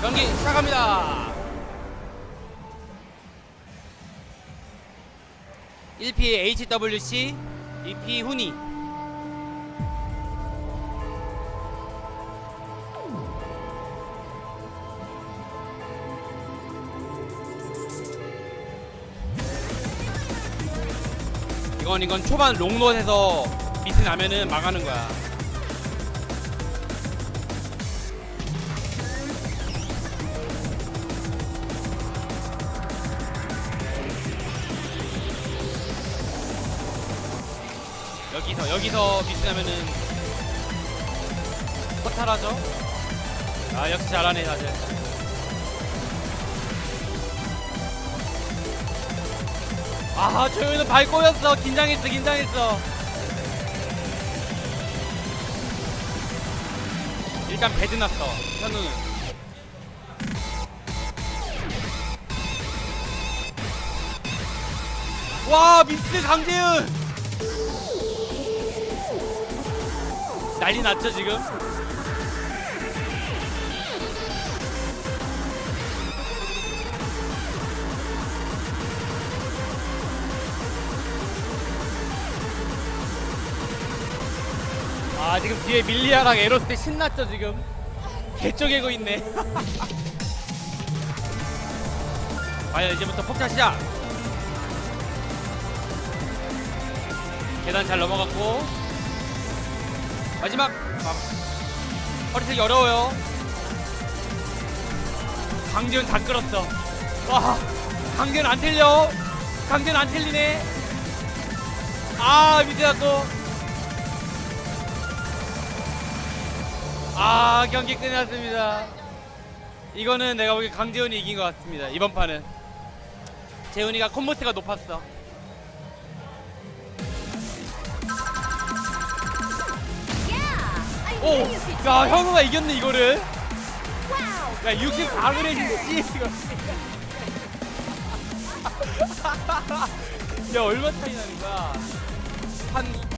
경기 시작합니다. 1P HWC, 2P 훈이. 이건 이건 초반 롱롯에서 미스 나면은 망하는 거야. 여기서 여기서 미스 나면은 허탈하죠. 아 역시 잘하네 다들. 아 조용히는 발 꼬였어 긴장했어 긴장했어 일단 배드 났어 현우는 와 미스 강재윤 난리 났죠 지금? 아 지금 뒤에 밀리아랑 에로스 신났죠 지금? 개쪼개고 있네. 과연 이제부터 폭탄 시작! 계단 잘 넘어갔고 마지막. 아, 허리 틀기 어려워요. 강지훈 다 끌었어. 와 강지훈 안 틀려. 강지훈 안 틀리네. 아 밑에 또아 경기 끝났습니다. 이거는 내가 보기 강재훈이 이긴 것 같습니다. 이번 판은. 재훈이가 콤보스가 높았어. 오, 야 현우가 이겼네 이거를. 야 64그램이지 이거. 야 얼마 차이 나는 거야? 한